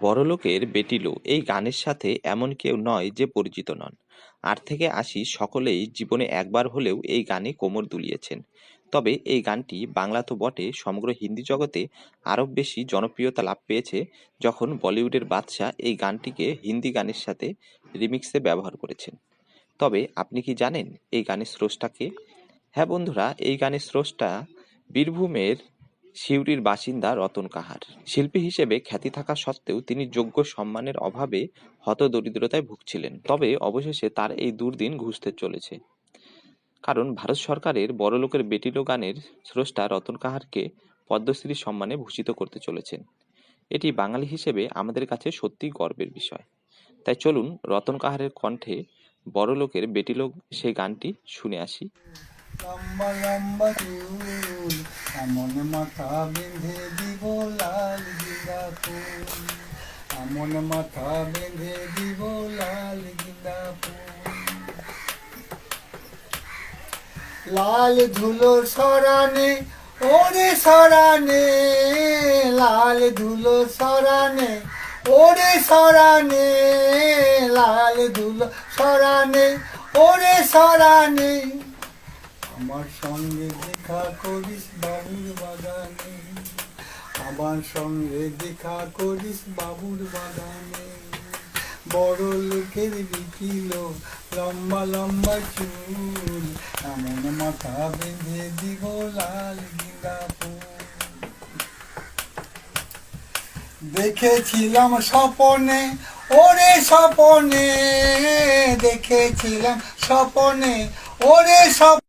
বড়লোকের বেটিলো এই গানের সাথে এমন কেউ নয় যে পরিচিত নন। আট থেকে আশি সকলেই জীবনে একবার হলেও এই গানে কোমর দুলিয়েছেন। তবে এই গানটি বাংলা তো বটে, সমগ্র হিন্দি জগতে আরও বেশি জনপ্রিয়তা লাভ পেয়েছে যখন বলিউডের বাদশা এই গানটিকে হিন্দি গানের সাথে রিমিক্সে ব্যবহার করেছেন। তবে আপনি কি জানেন এই গানের স্রষ্টাকে হ্যাঁ বন্ধুরা, এই গানের স্রষ্টা বীরভূমের সিউড়ির বাসিন্দা রতন কাহার। শিল্পী হিসেবে খ্যাতি থাকা সত্ত্বেও তিনি যোগ্য সম্মানের অভাবে হতদরিদ্রতায় ভুগছিলেন। তবে অবশেষে তার এই দুর্দিন ঘুষতে চলেছে। কারণ ভারত সরকারের বড়লোকের বেটিলো গানের স্রষ্টা রতন কাহারকে পদ্মশ্রী সম্মানে ভূষিত করতে চলেছেন। এটি বাঙালি হিসেবে আমাদের কাছে সত্যিই গর্বের বিষয়। তাই চলুন রতন কাহারের কণ্ঠে বড়লোকের বেটিলো সেই গানটি শুনে আসি। লম্বা লম্বা চুল, এমন মাথা বেঁধে দিব লাল গিলা ফুল। এমন মাথা বেঁধে দিব লাল গিলা ফুল। লাল ধুলো সরানে, ওরে সরানে, লাল ধুলো সরানে, ওরে সরানে, লাল ধুলো সরানে, ওরে সরানে। আমার সঙ্গে দেখা করিস বাবুর বাগানে। আমার সঙ্গে দেখা করিস বাবুর বাগানে। বড় লোকের বিকিল লম্বা লম্বা চুল, এমন মাথা বেঁধে দিব লাল ফুল। দেখেছিলাম স্বপনে, ওরে স্বপনে, দেখেছিলাম স্বপনে, ওরে স্বপ